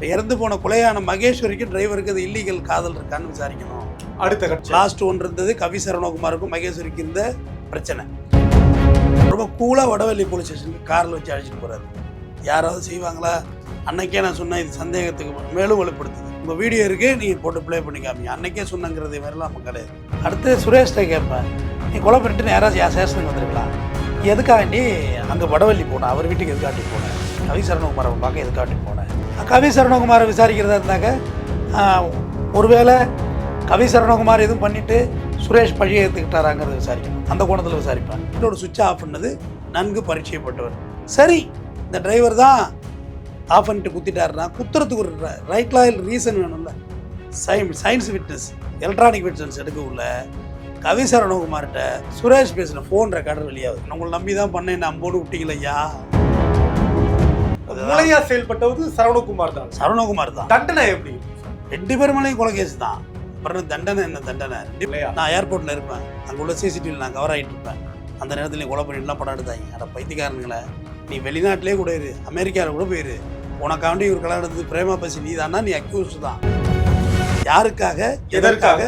இப்ப இறந்து போன கொலையான மகேஸ்வரிக்கு டிரைவருக்கு அது இல்லீகல் காதல் இருக்கான்னு விசாரிக்கணும். அடுத்த கட்சி. லாஸ்ட் ஒன்று இருந்தது கவி சரவணகுமாருக்கும் மகேஸ்வரிக்கு இருந்த பிரச்சனை. ரொம்ப கூலாக வடவள்ளி போலீஸ் ஸ்டேஷனுக்கு காரில் வச்சு அழைச்சிட்டு போறாரு. யாராவது செய்வாங்களா? அன்னைக்கே நான் சொன்னேன் இது சந்தேகத்துக்கு மேலும் வலுப்படுத்துது உங்கள் வீடியோ இருக்கு நீங்கள் போட்டு ப்ளே பண்ணி காமிங்க. அன்னைக்கே சொன்னங்கிறது மாதிரிலாம் நம்ம கிடையாது. அடுத்து சுரேஷ்ட கேட்பேன் நீ கொலை பண்ணிட்டு யாராவது யார் சேஷனுக்கு வந்துருக்கலாம் எதுக்காண்டி அங்கே வடவள்ளி போனேன் அவர் வீட்டுக்கு எதுக்காண்டி போனேன் கவி சரணகுமாரை பார்க்க எதுக்காண்டி போனேன் கவி சரணகுமாரை விசாரிக்கிறதா இருந்தாங்க. ஒருவேளை கவி சரணகுமார் எதுவும் பண்ணிட்டு சுரேஷ் பழியை ஏற்றுக்கிட்டாராங்கிறத விசாரிக்கணும். அந்த கோணத்தில் விசாரிப்பேன் இன்னொரு சுவிட்ச் ஆஃப் பண்ணது நன்கு பரிச்சயப்பட்டவர். சரி இந்த டிரைவர் தான் ஆஃப் பண்ணிட்டு குத்திட்டாருன்னா குத்துறதுக்கு ஒரு ரைட் லாயல் ரீசன் வேணும்ல. சயின் சயின்ஸ் விட்னஸ் எலக்ட்ரானிக் விட்னஸ் எடுக்க உள்ள கவி சரணகுமார்கிட்ட சுரேஷ் பேசின ஃபோன் ரெக்கார்டர் வெளியாகுது உங்களை நம்பி தான் பண்ணேன் நான் போட்டு விட்டீங்களா மூளையா செயல்பட்டவது சரவணகுமார் தான். சரணகுமார் தான். தண்டனை எப்படி? ரெண்டு பேர் மேலேயும் கொலை கேஸ் தான். அப்புறம் தண்டனை என்ன தண்டனை? நான் ஏர்போர்ட்டில் இருப்பேன். அங்கே உள்ள சிசிடிவியில் நான் கவர் ஆகிட்டு இருப்பேன். அந்த நேரத்தில் நீ கொலை பண்ணிட்டுலாம் படம் எடுத்தாங்க அட பைத்தியக்காரனுங்களே. நீ வெளிநாட்டிலே கூட இரு. அமெரிக்காவில் கூட போயிரு. உனக்காண்டி ஒரு கல்யாணம் எடுத்து பிரேமா பசி. நீ தானா நீ அக்யூஸ்ட் தான். யாருக்காக? எதற்காக?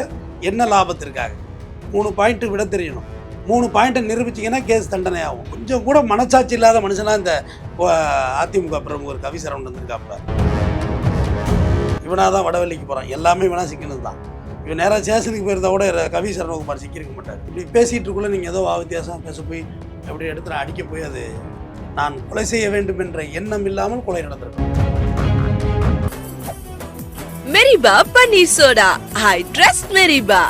என்ன லாபத்திற்காக? மூணு பாயிண்ட் விட தெரியணும். மூணு பாயிண்ட்டை நிரூபிச்சிங்கன்னா கேஸ் தண்டனை ஆகும் கொஞ்சம் கூட மனசாட்சி இல்லாத மனுஷனா இந்த அதிமுக பிரமுகர் கவி சரவணன் வந்திருக்காப்புல. இவனாக தான் வடவள்ளிக்கு போகிறான் எல்லாமே இவனா சிக்கணும் தான். இவன் நேராக சேஷனுக்கு போயிருந்தா கூட கவி சரவணகுமார் சிக்கியிருக்க மாட்டார். இப்படி பேசிகிட்டு இருக்குள்ள நீங்கள் ஏதோ வித்தியாசம் பேச போய் எப்படி எடுத்து அடிக்க போய் அது நான் கொலை செய்ய வேண்டும் என்ற எண்ணம் இல்லாமல் கொலை நடந்திருக்கும் மெரிபா பன்னீர் சோடா. ஐ ட்ரஸ்ட் மெரிபா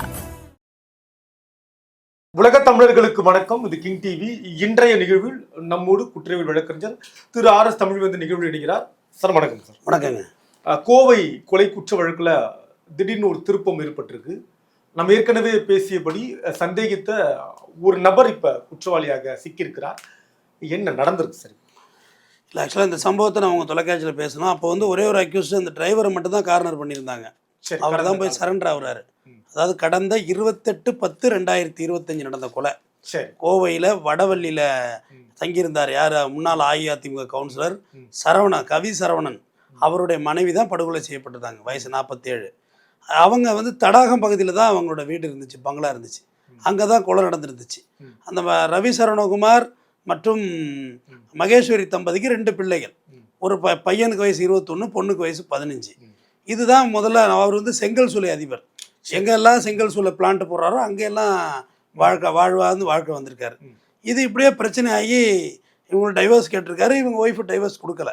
உலக தமிழர்களுக்கு வணக்கம். இது கிங் டிவி இன்றைய நிகழ்வில் நம்மோடு குற்றவியல் வழக்கறிஞர் திரு ஆர் எஸ் தமிழ் வந்து நிகழ்வில் இணைகிறார். சார் வணக்கம் சார். வணக்கங்க. கோவை கொலை குற்ற வழக்குல திடீர்னு ஒரு திருப்பம் ஏற்பட்டிருக்கு. நம்ம ஏற்கனவே பேசியபடி சந்தேகித்த ஒரு நபர் இப்ப குற்றவாளியாக சிக்கியிருக்கிறார். என்ன நடந்திருக்கு சார்? இல்லை ஆக்சுவலாக இந்த சம்பவத்தை நான் உங்கள் தொலைக்காட்சியில் பேசணும். அப்போ வந்து ஒரே ஒரு அக்யூஸ்ட் அந்த டிரைவரை மட்டும் தான் கார்னர் பண்ணியிருந்தாங்க. சரி அவர் தான் போய் சரண்டர் ஆகுறாரு. அதாவது கடந்த இருபத்தெட்டு பத்து ரெண்டாயிரத்தி இருபத்தஞ்சு நடந்த கொலை. கோவையில் வடவள்ளியில். தங்கியிருந்தார் யார்? முன்னாள் அஇஅதிமுக கவுன்சிலர். சரவணன் கவி சரவணன். அவருடைய மனைவி தான் படுகொலை செய்யப்பட்டிருந்தாங்க வயசு நாற்பத்தேழு அவங்க வந்து தடாகம் பகுதியில் தான் அவங்களோட வீடு இருந்துச்சு பங்களா இருந்துச்சு. அங்கே தான் கொலை நடந்துருந்துச்சு. அந்த ரவி சரவணகுமார் மற்றும் மகேஸ்வரி தம்பதிக்கு ரெண்டு பிள்ளைகள். ஒரு ப பையனுக்கு வயசு இருபத்தொன்று பொண்ணுக்கு வயசு பதினஞ்சு. இதுதான் முதல்ல அவர் வந்து செங்கல் சூளை அதிபர். எங்கெல்லாம் செங்கல் சூளை பிளான்ட் போடுறாரோ அங்கெல்லாம் வாழ்க்கை வாழ்வாந்து வாழ்க்கை வந்திருக்காரு. இது இப்படியே பிரச்சனை ஆகி இவங்க டைவர்ஸ் கேட்டிருக்காரு இவங்க ஒய்ஃபு டைவர்ஸ் கொடுக்கல.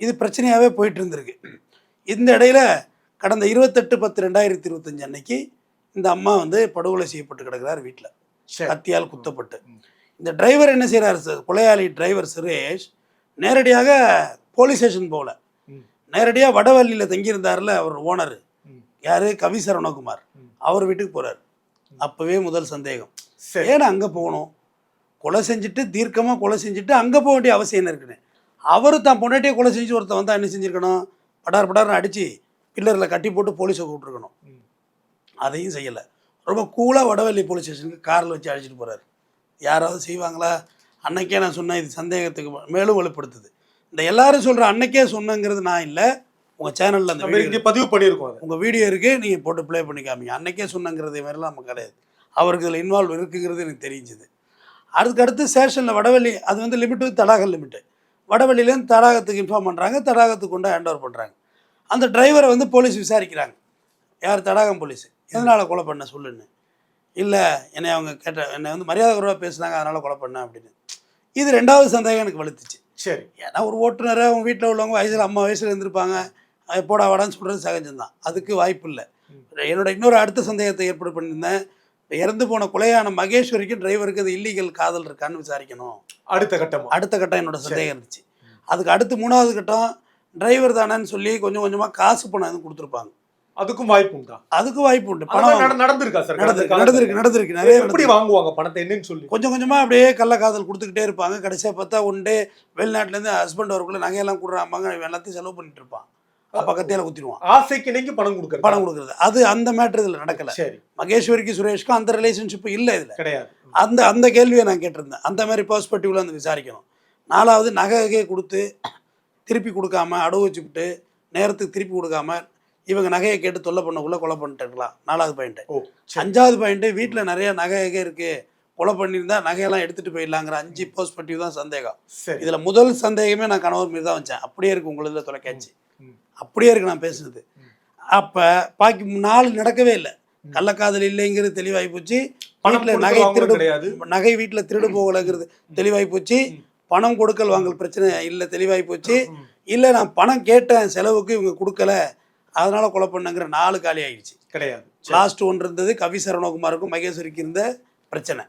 இது பிரச்சனையாகவே போயிட்டு இருந்திருக்கு இந்த இடையில கடந்த இருபத்தெட்டு பத்து ரெண்டாயிரத்தி இருபத்தஞ்சு அன்னைக்கு இந்த அம்மா வந்து படுகொலை செய்யப்பட்டு கிடக்கிறார் வீட்டில் கத்தியால் குத்தப்பட்டு. இந்த டிரைவர் என்ன செய்கிறார் சார் கொலையாளி டிரைவர் சுரேஷ் நேரடியாக போலீஸ் ஸ்டேஷன் போகல. நேரடியாக வடவள்ளியில் தங்கியிருந்தார்ல அவர் ஓனர். யார்? கவி சரவணகுமார். அவர் வீட்டுக்கு போகிறார் அப்போவே முதல் சந்தேகம். ஏன்னா அங்கே போகணும்? கொலை செஞ்சுட்டு தீர்க்கமாக கொலை செஞ்சுட்டு அங்கே போக வேண்டிய அவசியம் என்ன இருக்குன்னு? அவர் தான் பொண்டாட்டியே கொலை செஞ்சு ஒருத்தன் வந்தால் என்ன செஞ்சுருக்கணும்? படார் படார்னு அடித்து பில்லரில் கட்டி போட்டு போலீஸை கூப்பிட்ருக்கணும். அதையும் செய்யலை. ரொம்ப கூலாக வடவள்ளி போலீஸ் ஸ்டேஷனுக்கு காரில் வச்சு அழைச்சிட்டு போகிறாரு யாராவது செய்வாங்களா? அன்னைக்கே நான் சொன்னேன் இது சந்தேகத்துக்கு மேலும் வலுப்படுத்துது. இந்த எல்லாரும் சொல்கிற அன்னைக்கே சொன்னங்கிறது நான் இல்லை. உங்கள் சேனலில் அந்த வீடியோ பதிவு பண்ணியிருக்கோம் உங்கள் வீடியோ இருக்குது நீங்கள் போட்டு ப்ளே பண்ணி காமிங்க. அன்னைக்கே சொன்னங்கிறது மாதிரிலாம் நம்ம கிடையாது. அவருக்கு இதில் இன்வால்வ் இருக்குங்கிறது எனக்கு தெரிஞ்சுது. அதுக்கு அடுத்து ஸ்டேஷனில் வடவள்ளி அது வந்து லிமிட் வந்து தடாகம் லிமிட்டு வடவள்ளியிலேருந்து தடாகத்துக்கு இன்ஃபார்ம் பண்ணுறாங்க தடாகத்துக்கு கொண்டு ஹேண்ட் ஓவர் பண்ணுறாங்க அந்த டிரைவரை வந்து போலீஸ் விசாரிக்கிறாங்க. யார் தடாகம் போலீஸ் எதனால் கொலை பண்ண சொல்லுன்னு. இல்லை என்னை அவங்க கேட்ட என்னை வந்து மரியாதை குறைவாக பேசுனாங்க அதனால் கொலை பண்ணேன் அப்படின்னு. இது ரெண்டாவது சந்தேகம் எனக்கு வலுத்துச்சு. சரி. ஏன்னா ஒரு ஓட்டுநரை அவங்க வீட்டில் உள்ளவங்க வயசில் அம்மா வயசில் இருந்திருப்பாங்க. போடா வாடான்னு சொல்கிறது சகஜம்தான். அதுக்கு வாய்ப்பு இல்லை என்னோட இன்னொரு அடுத்த சந்தேகத்தை ஏற்பாடு பண்ணியிருந்தேன். இறந்து போன கொலையான மகேஸ்வரிக்கு டிரைவருக்கு அது இல்லீகல் காதல் இருக்கான்னு விசாரிக்கணும். அடுத்த கட்டமா? அடுத்த கட்டம் என்னோட சந்தேகம் இருந்துச்சு. அதுக்கு அடுத்து மூணாவது கட்டம் டிரைவர் தானேன்னு சொல்லி கொஞ்சம் கொஞ்சமாக காசு பணம் எதுவும் கொடுத்துருப்பாங்க. அதுக்கும் வாய்ப்பு உண்டா? அதுக்கு வாய்ப்பு உண்டு. பணம் நட- நடந்திருக்கா சார்? நடந்திருக்கு நடந்திருக்கு நடந்திருக்கு. நிறைய எப்படி. வாங்குவாங்க பணத்தை? என்னன்னு சொல்லி. கொஞ்சம் கொஞ்சமாக அப்படியே கள்ளக்காதல் கொடுத்துக்கிட்டே இருப்பாங்க. கடைசியாக பார்த்தா ஒன் டே வெளிநாட்டிலேருந்து ஹஸ்பண்ட் வரக்குள்ள நகையெல்லாம் கொடுறாம்பாங்க. எல்லாத்தையும் செலவு பண்ணிட்டு இருப்பான். அப்போ கத்தியால குத்திடுவான். ஆசைக்கு நீங்க பணம் கொடுக்கறது. பணம் கொடுக்குறது. அது அந்த மேட்ரு இதில் நடக்கலை. சரி. மகேஸ்வரிக்கு சுரேஷ்க்கும் அந்த ரிலேஷன்ஷிப் இல்லை இதில். கிடையாது. அந்த அந்த கேள்வியை நான் கேட்டிருந்தேன். அந்த மாதிரி பெர்ஸ்பெக்டிவ்ல வந்து விசாரிக்கணும். நாலாவது நகை நகையை கொடுத்து திருப்பி கொடுக்காம அடவு வச்சுக்கிட்டு நேரத்துக்கு திருப்பி கொடுக்காம இவங்க நகையை கேட்டு தொல்லை பண்ணக்குள்ள கொலை பண்ணிட்டுருக்கலாம் நாலாவது பாயிண்ட் ஓ சரி. அஞ்சாவது பாயிண்ட் வீட்டில் நிறைய நகை நகை இருக்கு. கொலை பண்ணியிருந்தா நகையெல்லாம் எடுத்துட்டு போயிடலாங்கிற அஞ்சு பெர்ஸ்பெக்டிவ் தான் சந்தேகம். இதுல முதல் சந்தேகமே நான் கணவர் மீது தான் வச்சேன். அப்படியே இருக்கு உங்களுதுல தொலைக்காட்சி. ம். அப்படியே இருக்கு நான் பேசுனது. அப்ப பாக்கி நாலு நடக்கவே இல்லை. கள்ளக்காதல் இல்லைங்கிறது தெளிவாகி போச்சு. வீட்டுல நகை திருடு கிடையாது. நகை வீட்டுல திருடு போகலைங்கிறது தெளிவாகி போச்சு. பணம் கொடுக்கல் வாங்கல் பிரச்சனை இல்லை தெளிவாகி போச்சு. இல்லை நான் பணம் கேட்டேன் செலவுக்கு இவங்க கொடுக்கல. அதனால கொலை பண்ணங்கிற நாலு காலி ஆயிடுச்சு. கிடையாது. லாஸ்ட் ஒன்று இருந்தது கவி சரவணகுமாருக்கும் மகேஸ்வரிக்கு இருந்த பிரச்சனை.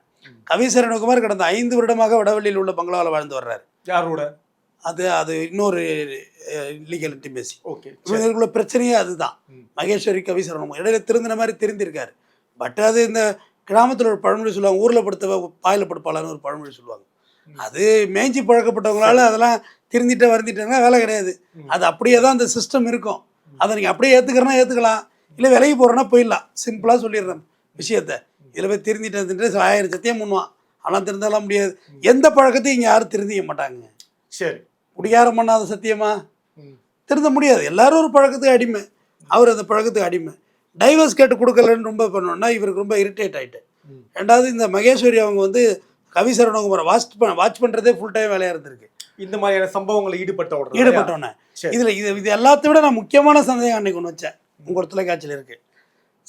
கவி சரவணகுமார் கடந்த ஐந்து வருடமாக வடவள்ளியில் உள்ள பங்களாவில் வாழ்ந்து வர்றாரு. யாரோட அது அது இன்னொரு லீகல் இன்டிமேசி ஓகே இவங்களுக்குள்ள பிரச்சனையே அதுதான். மகேஸ்வரி கவி சரவணம் இடையில திருந்தின மாதிரி திருந்திருக்காரு. பட் அது இந்த கிராமத்தில் ஒரு பழமொழி சொல்லுவாங்க. ஊரில் படுத்தவ பாயில் படுப்பாளான்னு ஒரு பழமொழி சொல்லுவாங்க. அது மேய்ஞ்சி பழக்கப்பட்டவங்களால அதெல்லாம் திருந்திட்ட வருந்திட்டாங்கன்னா வேலை கிடையாது. அது அப்படியே தான் அந்த சிஸ்டம் இருக்கும். அதை நீங்கள் அப்படியே ஏற்றுக்கிறனா ஏற்றுக்கலாம் இல்லை விலகி போகிறேன்னா போயிடலாம். சிம்பிளாக சொல்லிடுறேன் விஷயத்த. இதில் போய் திருந்திட்டு ஆயிரம் சத்தியம் பண்ணுவான். ஆனால் திருந்தலாம் முடியாது. எந்த பழக்கத்தையும் இங்கே யாரும் திருந்திக்க மாட்டாங்க. சரி. குடிகாரம் பண்ணாத சத்தியமா. திருந்த முடியாது. எல்லாரும் ஒரு பழக்கத்துக்கு அடிமை. அவர் அந்த பழக்கத்துக்கு அடிமை. டைவர்ஸ் கேட்டு கொடுக்கலன்னு ரொம்ப பண்ணோன்னா இவருக்கு ரொம்ப இரிட்டேட் ஆயிட்டு. ம். ரெண்டாவது இந்த மகேஸ்வரி அவங்க வந்து கவி சரவணகுமாரை வாட்ச் பண்ண வாட்ச் பண்ணுறதே ஃபுல் டைம் வேலையாக இருந்திருக்கு. இந்த மாதிரியான சம்பவங்களை ஈடுபட்ட உடனே ஈடுபட்டோன்னே. இதில் இது இது எல்லாத்தை விட நான் முக்கியமான சந்தேகம் அன்னைக்கு ஒன்று வச்சேன். உங்கள் தொலைக்காட்சியில் இருக்கு.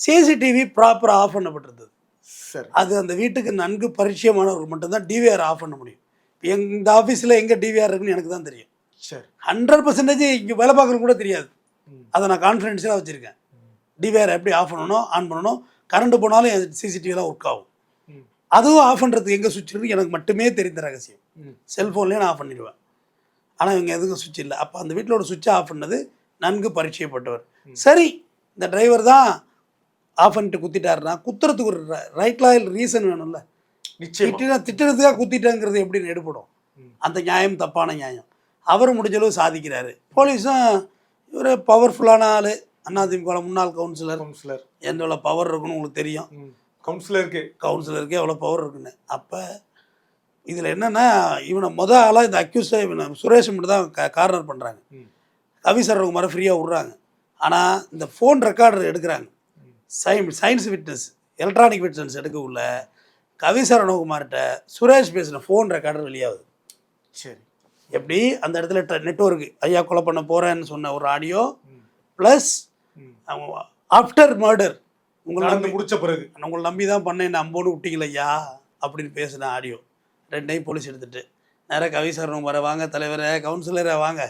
சிசிடிவி ப்ராப்பராக ஆஃப் பண்ணப்பட்டிருந்தது. சரி. அது அந்த வீட்டுக்கு நன்கு பரிச்சயமானவர்கள் மட்டும்தான் டிவிஆர் ஆஃப் பண்ண முடியும். எங் இந்த ஆஃபீஸில் எங்கே டிவிஆர் இருக்குன்னு எனக்கு தான் தெரியும். சரி. ஹண்ட்ரட் பர்சன்டேஜ் இங்கே வேலை பார்க்குறது கூட தெரியாது. அதை நான் கான்ஃபிடென்ஷியலாக வச்சுருக்கேன். டிவிஆர் எப்படி ஆஃப் பண்ணணும் ஆன் பண்ணணும் கரண்ட் போனாலும் சிசிடிவிலாம் ஒர்க் ஆகும். அதுவும் ஆஃப் பண்ணுறதுக்கு எங்கே சுவிட்ச் இருக்கு எனக்கு மட்டுமே தெரிந்த ரகசியம். செல்ஃபோன்லேயே நான் ஆஃப் பண்ணிடுவேன். ஆனால் இவங்க எதுக்கும் சுவிட்ச் இல்லை. அப்போ அந்த வீட்டிலோட சுவிட்சை ஆஃப் பண்ணது நன்கு பரிச்சயப்பட்டவர். சரி இந்த டிரைவர் தான் ஆஃப் பண்ணிட்டு குத்திட்டாருன்னா குத்துறதுக்கு ஒரு ரைட் லாயல் ரீசன் வேணும்ல. திட்டினா திட்டுறதுக்காக குத்திட்டாங்கிறது எப்படி எடுபடும்? ம். அந்த நியாயம் தப்பான நியாயம். அவர் முடிஞ்சளவு சாதிக்கிறாரு. போலீஸும் இவர் பவர்ஃபுல்லான ஆள். அதிமுக முன்னாள் கவுன்சிலர் கவுன்சிலர் எவ்வளோ பவர் இருக்குன்னு உங்களுக்கு தெரியும். கவுன்சிலருக்கு கவுன்சிலருக்கு எவ்வளோ பவர் இருக்குன்னு. அப்போ இதில் என்னென்னா இவனை முத ஆளாக இந்த அக்யூஸை இவனை சுரேஷ் மட்டும் தான் கா கார்னர் பண்ணுறாங்க. கவி சரவகுமாரை ஃப்ரீயாக விட்றாங்க. ஆனால் இந்த ஃபோன் ரெக்கார்டர் எடுக்கிறாங்க. சயின் சயின்ஸ் விட்னஸ் எலக்ட்ரானிக் விட்னஸ் எடுக்க உள்ள கவி சரவணகுமார்கிட்ட சுரேஷ் பேசின ஃபோன் ரெக்கார்டர் வெளியாகுது. சரி. எப்படி? அந்த இடத்துல நெட்ஒர்க் ஐயா கொலை பண்ண போகிறேன்னு சொன்ன ஒரு ஆடியோ. ப்ளஸ். ஆஃப்டர் மர்டர் உங்களை நம்பி முடிச்ச பிறகு. உங்களை நம்பி தான் பண்ணேன் நம்போன்னு விட்டீங்கள ஐயா அப்படின்னு பேசின ஆடியோ ரெண்டையும் போலீஸ் எடுத்துட்டு நேராக கவி சரணம் வர வாங்க தலைவரே கவுன்சிலரே வாங்க.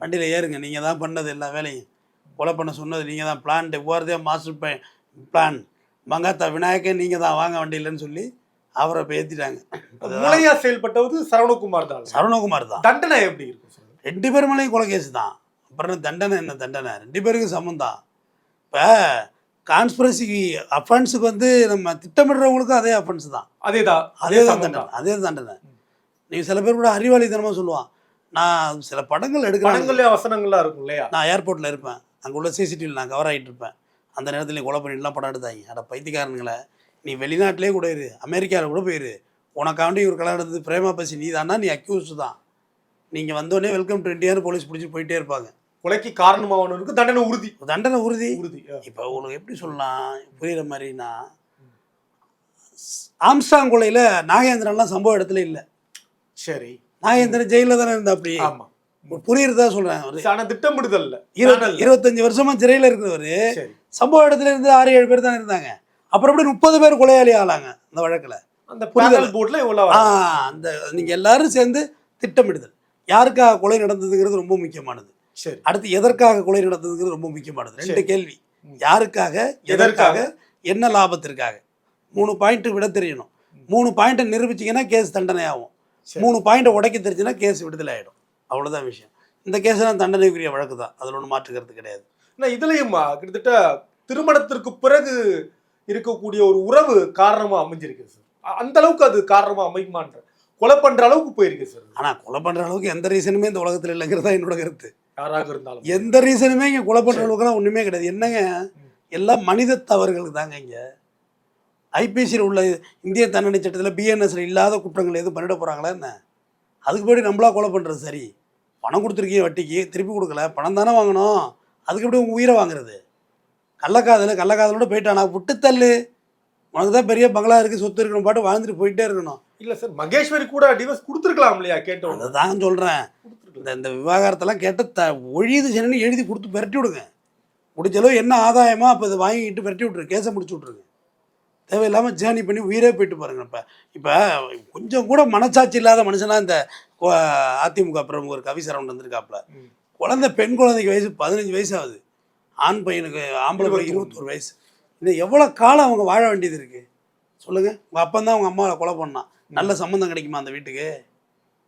வண்டியில் ஏறுங்க நீங்கள் தான் பண்ணது எல்லா வேலையும். கொலை பண்ண சொன்னது நீங்கள் தான் பிளான் ஒவ்வொருதே மாஸ்டர் பிளான் மங்காத்தா விநாயகன் நீங்கள் தான் வாங்க வண்டியிலன்னு சொல்லி அவரை இப்போ ஏற்றிட்டாங்க மூளையா செயல்பட்டவது சரவணகுமார் தான். சரவணகுமார் தான். தண்டனை எப்படி இருக்கும் ரெண்டு பேர் மேலேயும் கொலை கேஸ் தான். அப்புறம் தண்டனை என்ன தண்டனை? ரெண்டு பேருக்கும் சமம் தான். இப்போ கான்ஸ்பிரசிக்கு அஃபென்ஸுக்கு வந்து நம்ம திட்டமிடுறவங்களுக்கும் அதே அஃபென்ஸ் தான். அதே தான். தண்டனை. தான். அதே தண்டனை. நீ சில பேர் கூட அறிவாளித்தனமாக சொல்லுவான். நான் சில படங்கள் எடுக்கிறேன். படங்கள்லயே வசனங்கள்லாம் இருக்கும் இல்லையா? நான் ஏர்போர்ட்டில் இருப்பேன். அங்கே உள்ள சிசிடிவியில் நான் கவர் ஆகிட்டு இருப்பேன். அந்த நேரத்தில் கொலை பண்ணிட்டுலாம் படம் எடுத்தாங்க அட பைத்தியக்காரனுங்களே. நீ வெளிநாட்டிலே கூட இரு அமெரிக்காவில் கூட போயிரு. உனக்காண்டி ஒரு கல்யாணம் நடந்தது பிரேமா பசி நீ தானா நீ அக்யூஸ்டு தான். நீங்கள் வந்தோடனே வெல்கம் டு இந்தியான்னு போலீஸ் பிடிச்சி போயிட்டே இருப்பாங்க. கொலைக்கு காரணமானவனுக்கு தண்டனை உறுதி. தண்டனை உறுதி. உறுதி. இப்போ உங்களுக்கு எப்படி சொல்லலாம்? புரியுற மாதிரினா ஆம்ஸ்டாங் கொலையில் நாகேந்திரன்லாம் சம்பவ இடத்துல இல்லை. சரி. நாகேந்திரன் ஜெயிலில் தானே இருந்தா அப்படி? ஆமா. புரியுறதா சொல்கிறேன் ஒரு ஆனா நானல்ல. இருபத்தஞ்சு வருஷமா சிறையில் இருக்கிறவர். சம்பவ இடத்துல இருந்து ஆறு ஏழு பேர் தான் இருந்தாங்க. அப்புறம் எப்படி முப்பது பேர் கொலையாளி ஆளாங்க அந்த வழக்கில்? அந்த புரிதல். ஆ வரும். அந்த நீங்கள் எல்லாரும் சேர்ந்து திட்டமிடுதல். யாருக்காக கொலை நடந்ததுங்கிறது ரொம்ப முக்கியமானது. சரி. அடுத்து எதற்காக கொலை நடந்ததுங்கிறது ரொம்ப முக்கியமானது. ரெண்டு. கேள்வி. யாருக்காக எதற்காக? என்ன லாபத்திற்காக? மூணு பாயிண்ட் விட தெரியணும். மூணு பாயிண்ட்டை நிரூபிச்சிங்கன்னா கேஸ் தண்டனை ஆகும். மூணு பாயிண்ட்டை உடைக்க தெரிஞ்சுன்னா கேஸ் விடுதலை ஆகிடும் அவ்வளோதான் விஷயம். இந்த கேஸ்லாம் தண்டனைக்குரிய வழக்கு தான் அதில் ஒன்றும் மாற்றுக்கிறது கிடையாது. ஆனா இதுலயுமா கிட்டத்தட்ட திருமணத்திற்கு பிறகு இருக்கக்கூடிய ஒரு உறவு காரணமா அமைஞ்சிருக்கு சார் அந்த அளவுக்கு அது காரணமா அமையுமான்ற கொலை பண்ற அளவுக்கு போயிருக்கு சார் ஆனால் கொலை பண்ணுற அளவுக்கு எந்த ரீசனுமே இந்த உலகத்தில் இல்லைங்கிறது தான் என்னோட கருத்து. யாராக இருந்தாலும். எந்த ரீசனுமே இங்கே கொலை பண்ணுற அளவுக்குலாம் ஒன்றுமே கிடையாது. என்னங்க? எல்லாம் மனித தவறுகள் தாங்க இங்கே. ஐபிசியில் உள்ள இந்திய தண்டனை சட்டத்தில் பிஎன்எஸ்ல இல்லாத குற்றங்கள் எதுவும் பண்ணிட போகிறாங்களா என்ன? அதுக்கு போய் நம்மளா கொலை பண்ணுறது சரி. பணம் கொடுத்துருக்கீங்க வட்டிக்கு திருப்பி கொடுக்கல பணம் தானே வாங்கணும். அதுக்கு எப்படி உங்கள் உயிரை வாங்குறது? கள்ளக்காதல் கள்ளக்காதலோட போயிட்டானா. விட்டு தள்ளு. உனக்கு தான் பெரிய பங்களா இருக்குது சொத்து இருக்கணும் பாட்டு வாழ்ந்துட்டு போயிட்டே இருக்கணும். இல்ல சார் மகேஸ்வரி கூட டிவோர்ஸ் கொடுத்துருக்கலாம் இல்லையா கேட்டோம். அதை தான் சொல்கிறேன் இந்த இந்த விவாகரத்தெல்லாம் கேட்ட த ஒழியுது சரின்னு எழுதி கொடுத்து பெரட்டி விடுங்க. முடிஞ்ச அளவு என்ன ஆதாயமோ அப்போ இதை வாங்கிக்கிட்டு பெரட்டி விட்ரு கேஸை முடிச்சு விட்ருங்க தேவையில்லாமல் ஜேர்னி பண்ணி உயிரே போயிட்டு பாருங்க. இப்போ இப்போ கொஞ்சம் கூட மனசாட்சி இல்லாத மனுஷனா இந்த அதிமுக பிரமுகர் கவி சரவணன் வந்திருக்காப்புல. குழந்தை பெண் குழந்தைக்கு வயசு பதினஞ்சு வயசு ஆகுது. ஆண் பையனுக்கு ஆம்பளை பையன் இருபத்தோரு வயசு. இன்னும் எவ்வளோ காலம் அவங்க வாழ வேண்டியது இருக்குது சொல்லுங்கள் உங்கள் அப்பன் தான் உங்கள் அம்மாவை கொலை பண்ணான். நல்ல சம்மந்தம் கிடைக்குமா அந்த வீட்டுக்கு?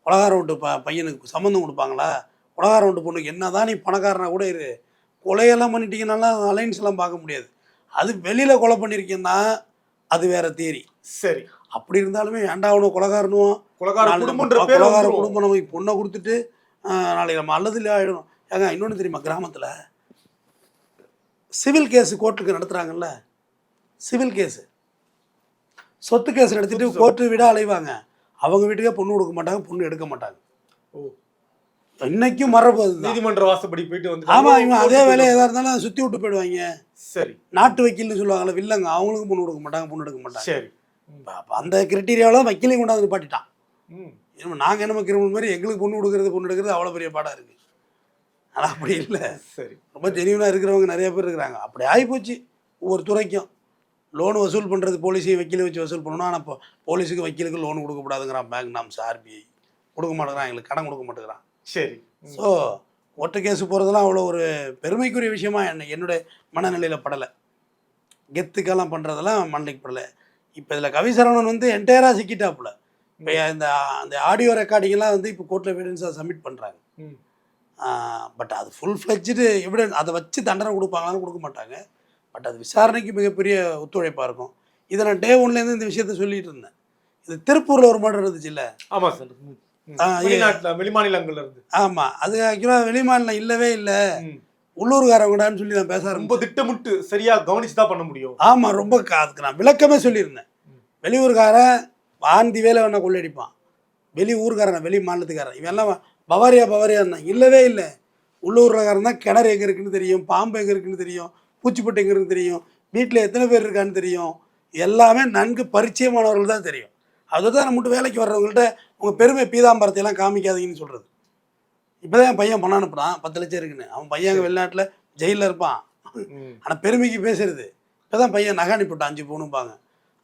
கொலகாரம் விட்டு ப பையனுக்கு சம்மந்தம் கொடுப்பாங்களா? கொலகாரம் விட்டு பொண்ணுக்கு என்ன தான் நீ பணக்காரனா கூட இரு. கொலையெல்லாம் பண்ணிட்டீங்கன்னாலாம் அலைன்ஸ் எல்லாம் பார்க்க முடியாது. அது வெளியில் கொலை பண்ணியிருக்கீங்கன்னா அது வேற தேரி சரி. அப்படி இருந்தாலுமே ஏன்டா அவனும் கொலகாரனும்? குலகார. குடும்பம் பொண்ணை கொடுத்துட்டு நாளைக்கு நம்ம அல்லதுல ஆயிடும் ஏங்க இன்னொன்று தெரியுமா கிராமத்தில்? சிவில் கேஸ் கோர்ட்டுக்கு நடத்துகிறாங்கல்ல சிவில் கேஸு. சொத்து கேஸ் நடத்திட்டு கோர்ட்டு விட அலைவாங்க. அவங்க வீட்டுக்கே பொண்ணு கொடுக்க மாட்டாங்க பொண்ணு எடுக்க மாட்டாங்க. ஓ. இன்னைக்கும் அதுதான். நீதிமன்ற வாசப்படி போயிட்டு வந்து ஆமா இவன் அதே வேலையை எதா இருந்தாலும் சுத்தி விட்டு போயிடுவாங்க. சரி. நாட்டு வக்கீல்னு சொல்லுவாங்கல்ல வில்லங்க அவங்களுக்கும் பொண்ணு கொடுக்க மாட்டாங்க பொண்ணு எடுக்க மாட்டாங்க. சரி. அந்த கிரிட்டீரியாவில் வக்கீலையும் கொண்டாந்து ஏன்னா நாங்கள் என்ன கிரிமினல் மாதிரி எங்களுக்கு பொண்ணு கொடுக்கறது பொண்ணு எடுக்கிறது அவ்வளோ பெரிய பாடாக இருக்குது ஆனால் அப்படி இல்லை. சரி. ரொம்ப ஜெனியூனாக இருக்கிறவங்க நிறைய பேர் இருக்கிறாங்க. அப்படி ஆகிப்போச்சு ஒவ்வொரு துறைக்கும். லோன் வசூல் பண்ணுறது போலீஸையும் வக்கீலை வச்சு வசூல் பண்ணணும். ஆனால் இப்போ போலீஸுக்கு வக்கீலுக்கு லோன் கொடுக்கக்கூடாதுங்கிறான் பேங்க் நாம்ஸ் ஆர்பிஐ கொடுக்க மாட்டேங்கிறான். எங்களுக்கு கடன் கொடுக்க மாட்டேங்கிறான். சரி. ஸோ ஒற்றை கேஸ் போகிறதெல்லாம் அவ்வளோ ஒரு பெருமைக்குரிய விஷயமா என்ன என்னுடைய மனநிலையில் படலை. கெத்துக்கெல்லாம் பண்ணுறதெல்லாம் மண்ணைக்கு படலை. இப்போ இதில் கவிசரவணன் வந்து என்டையராக சிக்கிட்டாப்புல. இப்போ இந்த அந்த ஆடியோ ரெக்கார்டிங்கெல்லாம் வந்து இப்போ கோர்ட்டில் எவிடன்ஸாக சப்மிட் பண்ணுறாங்க. பட் அது ஃபுல் ஃப்ளெஜ்டு எவிடன்ஸ் அதை வச்சு தண்டனை கொடுப்பாங்களான்னு கொடுக்க மாட்டாங்க. பட் அது விசாரணைக்கு மிகப்பெரிய ஒத்துழைப்பாக இருக்கும். இதை நான் டே ஒன்லேருந்து இந்த விஷயத்த சொல்லிட்டு இருந்தேன். இது திருப்பூரில் ஒரு மர்டர் இருந்துச்சு இல்லை ஆமா சார். வெளிநாட்டுல வெளிமாநிலங்கள்ல இருந்து. ஆமாம் அது ஆக்சுவலாக வெளிமாநிலம் இல்லவே இல்லை. உள்ளூர்காரங்கடான்னு சொல்லி நான் பேச ரொம்ப திட்டமிட்டு சரியா கவனிச்சு தான் பண்ண முடியும். ஆமாம் ரொம்ப அதுக்கு நான் விளக்கமே சொல்லியிருந்தேன். வெளியூர்காரன் வாந்தி வேலை வேணா கொள்ளடிப்பான் வெளி ஊர்காரன் வெளி மாநிலத்துக்காரன். இவெல்லாம் பவாரியா பவாரியா இல்லவே இல்லை. உள்ளூர்காரன் தான் கிணறு எங்கே இருக்குன்னு தெரியும் பாம்பு எங்கே இருக்குன்னு தெரியும் பூச்சிப்பட்டு எங்கே இருக்குன்னு தெரியும் வீட்டில் எத்தனை பேர் இருக்கான்னு தெரியும். எல்லாமே நன்கு பரிச்சயமானவர்கள் தான் தெரியும். அதுதான் நம்ம மட்டும் வேலைக்கு வர்றவங்கள்ட்ட உங்கள் பெருமை பீதாம்பரத்தை எல்லாம் காமிக்காதீங்கன்னு சொல்கிறது இப்போ தான் என் பையன் பணம் அனுப்புனான் பத்து லட்சம் இருக்குன்னு. அவன் பையன் அங்கே வெளிநாட்டில் ஜெயிலில் இருப்பான். ஆனால் பெருமைக்கு பேசுறது. இப்போ தான் பையன் நகை அனுப்பிவிட்டான் அஞ்சு பவுனும்பாங்க.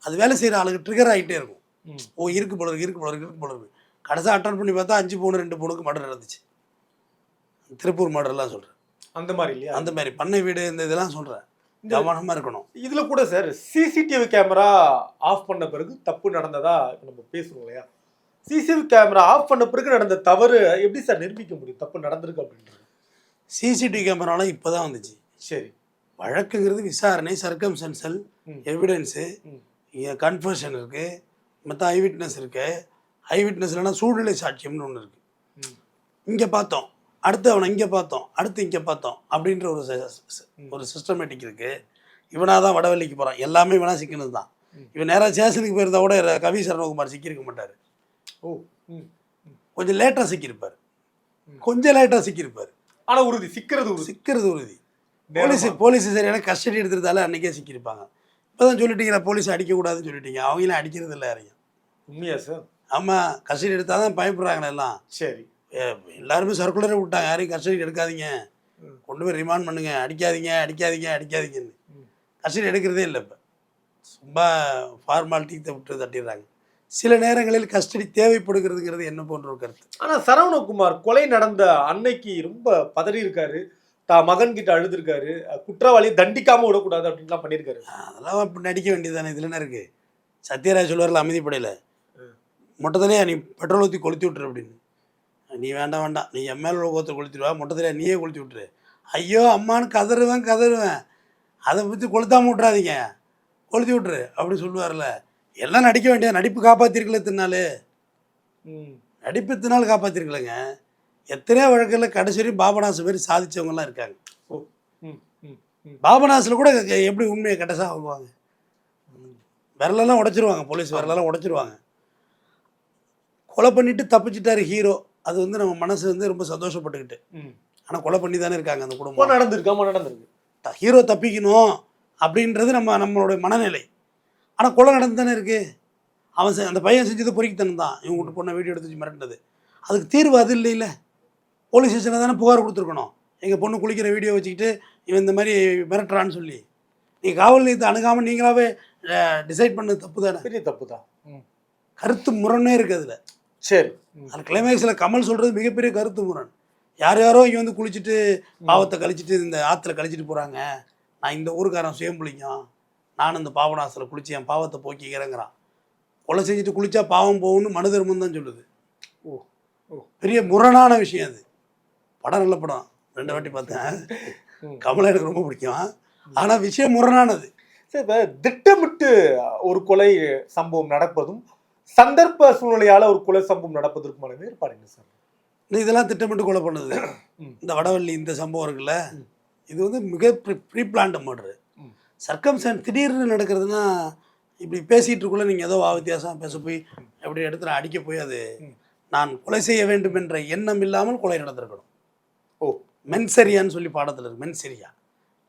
அது வேலை செய்கிற ஆளுக்கு ட்ரிகர் ஆகிட்டே இருக்கும். ஓ இருக்கு போல இருக்கு இருக்கு போல இருக்கு இருக்கு போல இருக்கு. கடைசியாக அட்டன் பண்ணி பார்த்தா அஞ்சு பவுன் ரெண்டு பவுனுக்கு மர்டர் நடந்துச்சு. திருப்பூர் மர்டர்லாம் சொல்கிறேன் அந்த மாதிரி இல்லையா? அந்த மாதிரி பண்ணை வீடு இந்த இதெல்லாம் சொல்கிறேன் கவனமாக இருக்கணும். இதுல கூட சார் சிசிடிவி கேமரா ஆஃப் பண்ண பிறகு தப்பு நடந்ததா நம்ம பேசுறோம் இல்லையா? சிசிடிவி கேமரா ஆஃப் பண்ண பிறகு நடந்த தவறு எப்படி சார் நிரூபிக்க முடியும்? தப்பு நடந்திருக்கு அப்படின்றது. சிசிடிவி கேமராலாம் இப்போ தான் வந்துச்சு. சரி. வழக்குங்கிறது விசாரணை சர்க்கம்சன்சல் ம். எவிடன்ஸு. கன்ஃபர்ஷன் இருக்குது மற்ற ஐ விட்னஸ் இருக்கு. ஐ விட்னஸ் இல்லைன்னா சூழ்நிலை சாட்சியம்னு ஒன்று இருக்குது. இங்கே பார்த்தோம். அடுத்து அவனை இங்கே பார்த்தோம். அடுத்து இங்கே பார்த்தோம். அப்படின்ற ஒரு ஒரு சிஸ்டமேட்டிக் இருக்குது இவனாக தான் வடவள்ளிக்கு போகிறான் எல்லாமே இவனா சிக்கினது தான். இவன் நேராக ஸ்டேஷனுக்கு போயிருந்தா கூட கவி சரணகுமார் சிக்கியிருக்க மாட்டார். ஓ. கொஞ்சம் லேட்டாக சிக்கியிருப்பார். கொஞ்சம் லேட்டாக சிக்கியிருப்பார். ஆனா உறுதி சிக்கிறது உறுதி. சிக்கிறது உறுதி. போலீஸ். போலீஸ் சரியான கஸ்டடி எடுத்துருந்தாலே அன்றைக்கே சிக்கியிருப்பாங்க. இப்போ தான் சொல்லிட்டீங்களா போலீஸ் அடிக்கக்கூடாதுன்னு சொல்லிட்டீங்க. அவங்களும் அடிக்கிறது இல்லை யாரையும். உண்மையா சார்? ஆமாம் கஸ்டடி எடுத்தால் தான் பயப்படுறாங்களே எல்லாம். சரி. எல்லாருமே சர்க்குலரே விட்டாங்க. யாரையும் கஸ்டடி எடுக்காதீங்க. கொண்டு போய் ரிமாண்ட் பண்ணுங்க. அடிக்காதீங்க அடிக்காதீங்க அடிக்காதீங்கன்னு. கஸ்டடி எடுக்கிறதே இல்லை இப்போ. சும்மா ஃபார்மாலிட்டிக்கு விட்டு தட்டிடுறாங்க. சில நேரங்களில் கஸ்டடி தேவைப்படுகிறதுங்கிறது என்ன போன்ற ஒரு கருத்து. ஆனா சரவணகுமார் கொலை நடந்த அன்னைக்கு ரொம்ப பதறி இருக்காரு தான் மகன் கிட்ட அழுதுருக்காரு. குற்றவாளியை தண்டிக்காம விடக்கூடாது அப்படின்லாம் பண்ணியிருக்காரு. அதெல்லாம் நடிக்க வேண்டியதானே இதில் என்ன இருக்குது சத்யராஜ் சொல்லுவார்ல அமைதிப்படையில். ம். மொட்டத்திலேயே நீ பெட்ரோல் ஊற்றி கொளுத்தி விட்டுரு அப்படின்னு. நீ வேண்டாம் வேண்டாம். நீ என் மேலே கோத்தை கொளுத்திடுவா மொட்டத்திலேயே நீயே கொளுத்தி விட்டுரு. ஐயோ அம்மான்னு கதறுவேன் கதறுவேன். அதை பற்றி கொளுத்தாம விட்றாதீங்க கொளுத்தி விட்டுரு அப்படி சொல்லுவார்ல எல்லாம் நடிக்க வேண்டியது நடிப்பு காப்பாற்றிருக்கல தின்னாலே ம். நடிப்பு இத்தனால காப்பாற்றிருக்கலங்க எத்தனையோ வழக்கில் கடைசி வரையும் பாபநாசம் மாதிரி சாதிச்சவங்கலாம் இருக்காங்க. பாபநாசில் கூட எப்படி உண்மையை கடைசா வாங்குவாங்க? விரலெல்லாம் உடைச்சிருவாங்க போலீஸ் விரலெல்லாம் உடைச்சிருவாங்க. கொலை பண்ணிட்டு தப்பிச்சிட்டாரு ஹீரோ அது வந்து நம்ம மனசு வந்து ரொம்ப சந்தோஷப்பட்டுக்கிட்டு. ஆனால் கொலை பண்ணி தானே இருக்காங்க அந்த குடும்பம். நடந்திருக்கு ஆமா நடந்திருக்கு. த- ஹீரோ தப்பிக்கணும் அப்படின்றது நம்ம நம்மளுடைய மனநிலை. ஆனால் கொலை நடந்து தானே இருக்கு? அவன் செ- அந்த பையன் செஞ்சது பொறிக்கித்தனம் தான். இவங்க பொண்ணை வீடியோ எடுத்து மிரட்டினது. அதுக்கு தீர்வு அது இல்லைல்ல போலீஸ் ஸ்டேஷனில் தானே புகார் கொடுத்துருக்கணும். எங்கள் பொண்ணு குளிக்கிற வீடியோ வச்சுக்கிட்டு இவன் இந்த மாதிரி மிரட்டுறான்னு சொல்லி. நீங்கள் காவல் நிலையத்தை அணுகாமல் நீங்களாவே டிசைட் பண்ணது தப்பு தானே பெரிய தப்பு தான். கருத்து முரண்ணே இருக்குது அதில். சரி. அந்த கிளைமேக்ஸில் கமல் சொல்கிறது மிகப்பெரிய கருத்து முரண். யார் யாரோ இங்கே வந்து குளிச்சுட்டு பாவத்தை கழிச்சிட்டு இந்த ஆற்றுல கழிச்சிட்டு போகிறாங்க நான் இந்த ஊருக்காரன் சுயம்புலிங்கம் நான் இந்த பாவனாசில் குளிச்சு என் பாவத்தை போக்கிக்கிறேங்கிறான். கொலை செஞ்சுட்டு குளிச்சா பாவம் போகும்னு மனு தர்மம் தான் சொல்லுது. ஓ ஓ. பெரிய முரணான விஷயம் அது. படம் நல்ல படம். ரெண்டு வாட்டி பார்த்தேன். கமலை எனக்கு ரொம்ப பிடிக்கும். ஆனால் விஷயம் முரணானது. சரி இப்ப திட்டமிட்டு ஒரு கொலை சம்பவம் நடப்பதும் சந்தர்ப்ப சூழ்நிலையால ஒரு கொலை சம்பவம் நடப்பதற்குமான வேறுபாடு என்ன சார்? இந்த இதெல்லாம் திட்டமிட்டு கொலை பண்ணுது. இந்த வடவள்ளி இந்த சம்பவம் இருக்குல்ல? இது வந்து மிக ப்ரீ பிளான்ட் மர்டரு. ம். சர்க்கம்ஸ்டான்ஸ் திடீர்னு நடக்கிறதுனா இப்படி பேசிகிட்டு இருக்குள்ள நீங்கள் ஏதோ வா வித்தியாசம் பேச போய் எப்படி இடத்துல அடிக்க போய் அது. நான் கொலை செய்ய வேண்டும் என்ற எண்ணம் இல்லாமல் கொலை நடந்திருக்கணும். ஓ. மென்சரியான்னு சொல்லி பாடத்தில் இருக்கு. மென்சரியா.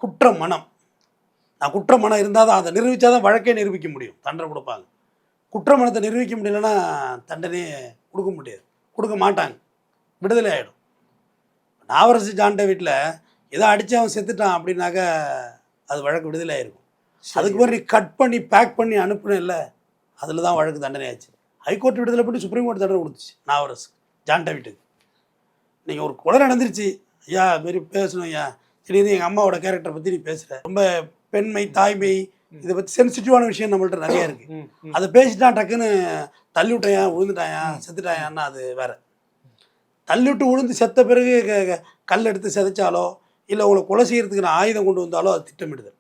குற்ற மனம் நான் குற்ற மனம் இருந்தால் தான் அதை நிரூபித்தாதான் வழக்கே நிரூபிக்க முடியும். தண்டனை கொடுப்பாங்க. குற்ற மனத்தை நிரூபிக்க முடியலன்னா தண்டனையே கொடுக்க முடியாது. கொடுக்க மாட்டாங்க. விடுதலை ஆகிடும் நாவரசு ஜான்ட வீட்டில் ஏதோ அடித்து அவன் செத்துட்டான் அப்படின்னாக்கா அது வழக்கு விடுதலை ஆயிருக்கும். அதுக்கு நீ கட் பண்ணி பேக் பண்ணி அனுப்புனேன்ல அதில் தான் வழக்கு தண்டனை ஆச்சு. ஹைகோர்ட் விடுதலை பண்ணி சுப்ரீம் கோர்ட் தண்டனை கொடுத்துச்சு நாவரசு ஜான்ட வீட்டுக்கு. நீங்கள் ஒரு கொலை நடந்துருச்சு. ஐயா மாதிரி பேசணும் ஐயா. திடீர்னு எங்கள் அம்மாவோட கேரக்டரை பற்றி நீ பேசுகிற ரொம்ப பெண்மை தாய்மை இதை பற்றி சென்சிட்டிவான விஷயம் நம்மள்ட்ட நிறைய இருக்குது. அதை பேசிட்டான் டக்குன்னு தள்ளி விட்டாயா விழுந்துட்டாயா செத்துட்டாயான்னா அது வேற. தள்ளி விட்டு விழுந்து செத்த பிறகு கல் எடுத்து செதைச்சாலோ இல்லை உங்களை கொலை செய்யறதுக்கு நான் ஆயுதம் கொண்டு வந்தாலோ அது திட்டமிடுதல்.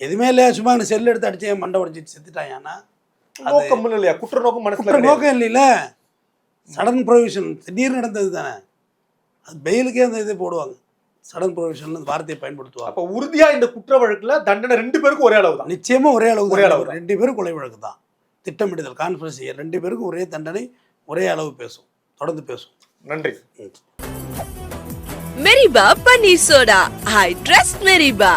எதுவுமே இல்லையா சும்மா அந்த செல் எடுத்து அடிச்சு என் மண்டை உடச்சிட்டு செத்துட்டாயான்னா நோக்கம் இல்லையா? குற்ற நோக்கம் குற்ற. நோக்கம் இல்லைல்ல. சடன் ப்ரொவிஷன் திடீர்னு நடந்தது தானே. அது பெயிலுக்கே அந்த இது போடுவாங்க. சடன் ப்ரொவிஷன் வார்த்தையை பயன்படுத்துவாங்க அப்ப உறுதியா இந்த குற்ற வழக்குல தண்டனை ரெண்டு பேருக்கும் ஒரே அளவு தான் நிச்சயமா ஒரே அளவு ஒரே அளவு. ரெண்டு பேரும் கொலை வழக்கு தான் திட்டமிடுதல் கான்ஃபரன்ஸ் ரெண்டு பேருக்கும் ஒரே தண்டனை ஒரே அளவு பேசும் தொடர்ந்து பேசும் நன்றி ம். Meriba Paneer Soda. I trust Meriba.